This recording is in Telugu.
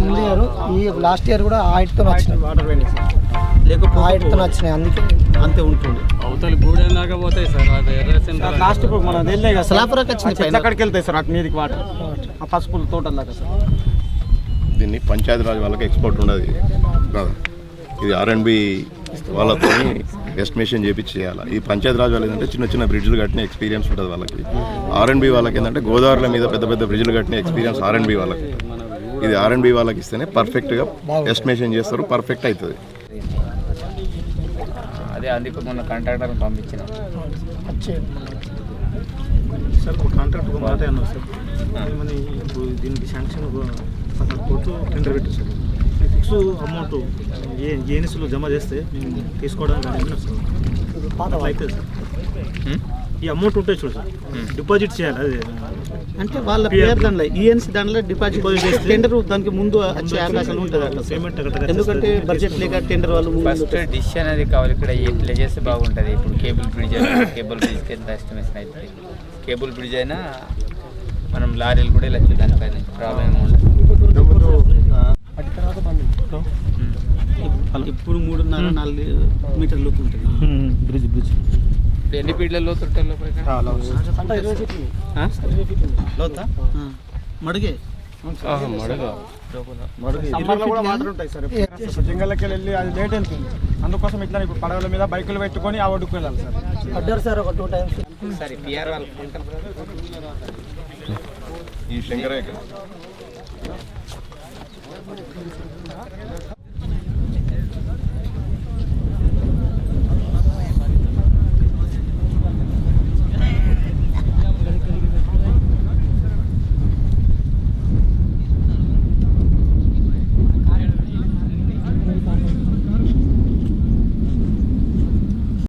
ముందు ఇయర్ ఈ లాస్ట్ ఇయర్ కూడా ఆ వచ్చినాయి వాటర్ పోయినాయి సార్ ఆ లేకపోతే వచ్చినాయి అందుకే అంతే ఉంటుంది అవతల గూడెం దాకా పోతాయి సార్ అది లాస్ట్ ఇప్పుడు మనం వెళ్ళే కదా సార్ వచ్చింది అక్కడికి వెళ్తాయి సార్ అటు మీదకి వాటర్ ఆ పసుపు తోటల దాకా సార్ దీన్ని పంచాయతీరాజ్ వాళ్ళకి ఎక్స్పోర్ట్ ఉండదు. ఇది ఆర్ అండ్ బి వాళ్ళతో ఎస్టిమేషన్ చేపించి చేయాలి ఈ పంచాయతీరాజ్ వాళ్ళు ఏంటంటే చిన్న చిన్న బ్రిడ్జ్లు కట్టిన ఎక్స్పీరియన్స్ ఉంటుంది వాళ్ళకి. ఆర్ అండ్ బి వాళ్ళకి ఏంటంటే గోదావరిల మీద పెద్ద పెద్ద బ్రిడ్జ్లు కట్టిన ఎక్స్పీరియన్స్ ఆర్ అండ్ బి వాళ్ళకి. ఇది ఆర్ అండ్ బి వాళ్ళకి ఇస్తేనే పర్ఫెక్ట్గా ఎస్టిమేషన్ చేస్తారు పర్ఫెక్ట్ అవుతుంది అదే అందుకు మొన్న కాంట్రాక్టర్ పంపించిన. సార్ ఒక కాంట్రాక్ట్ ఒక మాట అన్నారు సార్. దీనికి శాంక్షన్ కోర్టు టెండర్ పెట్టు సార్. ఫిక్స్ అమౌంట్ ఏ ఏనిస్లో జమ చేస్తే మేము తీసుకోవడానికి అన్నారు సార్. సార్. ఈ అమౌంట్ ఉంటుంది చూడు సార్. డిపాజిట్ చేయాలి అదే. అంటే వాళ్ళ పేరు దాంట్లో ఈఎన్సీ దాంట్లో డిపాజిట్ చేస్తే టెండర్ దానికి ముందు వచ్చే అవకాశాలు ఉంటుంది అట్లా. పేమెంట్ ఎందుకంటే బడ్జెట్ లేక టెండర్ వాళ్ళు ఫస్ట్ డిసిషన్ అనేది కావాలి. ఇక్కడ ఎట్లా చేస్తే బాగుంటుంది? ఇప్పుడు కేబుల్ బ్రిడ్జ్ అయినా కేబుల్ బ్రిడ్జ్కి ఎంత ఎస్టిమేషన్ అవుతుంది కేబుల్ బ్రిడ్జ్ అయినా మనం లారీలు కూడా వెళ్ళచ్చు దానిపైన. ప్రాబ్లం ఇప్పుడు మూడున్నర నాలుగు మీటర్ లోతు ఉంటుంది. Bridge bridge. ఎన్ని. మడిగే? సమ్మర్లో కూడా వాటర్ ఉంటాయి సార్. జంగల్లోకి వెళ్ళి అది లేట్ అవుతుంది. అందుకోసం ఇట్లా ఇప్పుడు పడవల మీద బైకులు పెట్టుకొని ఆ ఒడ్డుకు వెళ్ళాలి సార్. పడ్డారు సార్ ఒక టూ టైమ్స్. సరే పిఆర్ వాళ్ళు ఈ శంకరయ్య